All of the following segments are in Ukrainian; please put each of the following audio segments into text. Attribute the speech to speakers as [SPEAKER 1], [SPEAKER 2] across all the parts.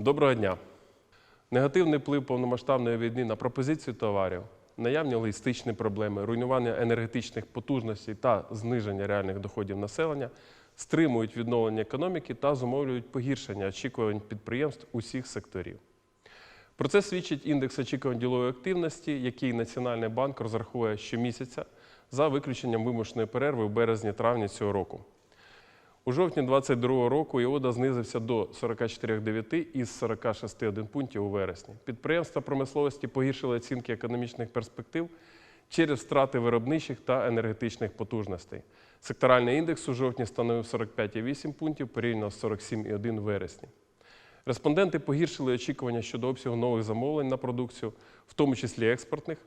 [SPEAKER 1] Доброго дня. Негативний вплив повномасштабної війни на пропозицію товарів, наявні логістичні проблеми, руйнування енергетичних потужностей та зниження реальних доходів населення стримують відновлення економіки та зумовлюють погіршення очікувань підприємств усіх секторів. Про це свідчить індекс очікувань ділової активності, який Національний банк розраховує щомісяця за виключенням вимушеної перерви в березні-травні цього року. У жовтні 2022 року ІОДА знизився до 44,9 із 46,1 пунктів у вересні. Підприємства промисловості погіршили оцінки економічних перспектив через втрати виробничих та енергетичних потужностей. Секторальний індекс у жовтні становив 45,8 пунктів порівняно з 47,1 вересні. Респонденти погіршили очікування щодо обсягу нових замовлень на продукцію, в тому числі експортних,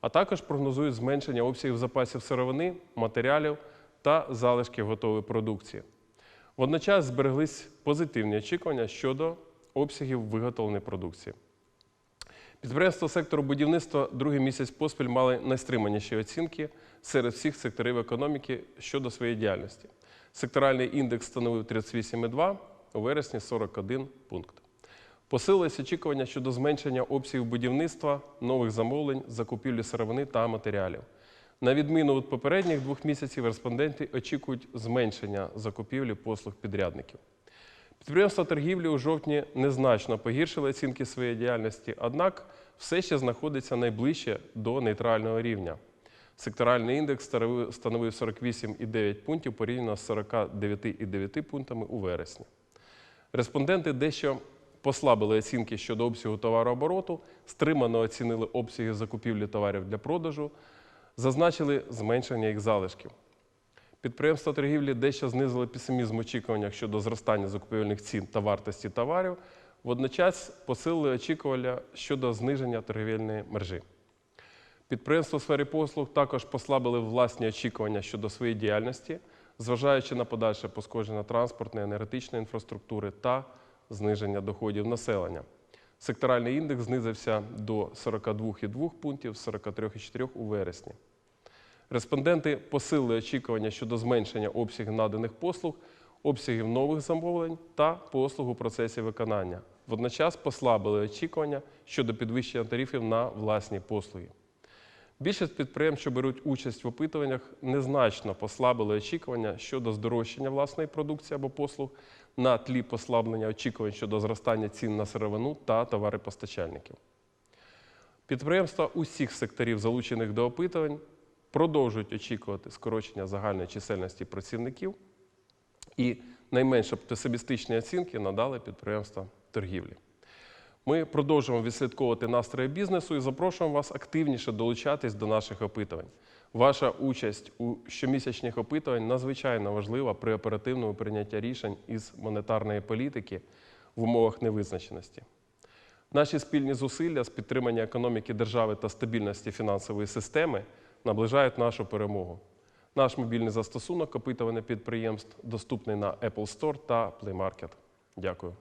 [SPEAKER 1] а також прогнозують зменшення обсягів запасів сировини, матеріалів та залишків готової продукції. Водночас збереглись позитивні очікування щодо обсягів виготовленої продукції. Підприємства сектору будівництва другий місяць поспіль мали найстриманіші оцінки серед всіх секторів економіки щодо своєї діяльності. Секторальний індекс становив 38,2, у вересні 41 пункт. Посилились очікування щодо зменшення обсягів будівництва, нових замовлень, закупівлі сировини та матеріалів. На відміну від попередніх двох місяців, респонденти очікують зменшення закупівлі послуг підрядників. Підприємства торгівлі у жовтні незначно погіршили оцінки своєї діяльності, однак все ще знаходиться найближче до нейтрального рівня. Секторальний індекс становив становив 48,9 пунктів порівняно з 49,9 пунктами у вересні. Респонденти дещо послабили оцінки щодо обсягу товарообороту, стримано оцінили обсяги закупівлі товарів для продажу, зазначили зменшення їх залишків. Підприємства торгівлі дещо знизили песимізм в очікуваннях щодо зростання закупівельних цін та вартості товарів, водночас посилили очікування щодо зниження торгівельної мережі. Підприємства у сфері послуг також послабили власні очікування щодо своєї діяльності, зважаючи на подальше пошкодження транспортної, енергетичної інфраструктури та зниження доходів населення. Секторальний індекс знизився до 42,2 пунктів з 43,4 у вересні. Респонденти посилили очікування щодо зменшення обсягів наданих послуг, обсягів нових замовлень та послуг у процесі виконання. Водночас послабили очікування щодо підвищення тарифів на власні послуги. Більшість підприємств, що беруть участь в опитуваннях, незначно послабили очікування щодо здорожчання власної продукції або послуг на тлі послаблення очікувань щодо зростання цін на сировину та товари постачальників. Підприємства усіх секторів, залучених до опитувань, продовжують очікувати скорочення загальної чисельності працівників і найменше песимістичні оцінки надали підприємства торгівлі. Ми продовжуємо відслідковувати настрої бізнесу і запрошуємо вас активніше долучатись до наших опитувань. Ваша участь у щомісячних опитувань надзвичайно важлива при оперативному прийнятті рішень із монетарної політики в умовах невизначеності. Наші спільні зусилля з підтримання економіки держави та стабільності фінансової системи наближають нашу перемогу. Наш мобільний застосунок опитування підприємств доступний на Apple Store та Play Market. Дякую.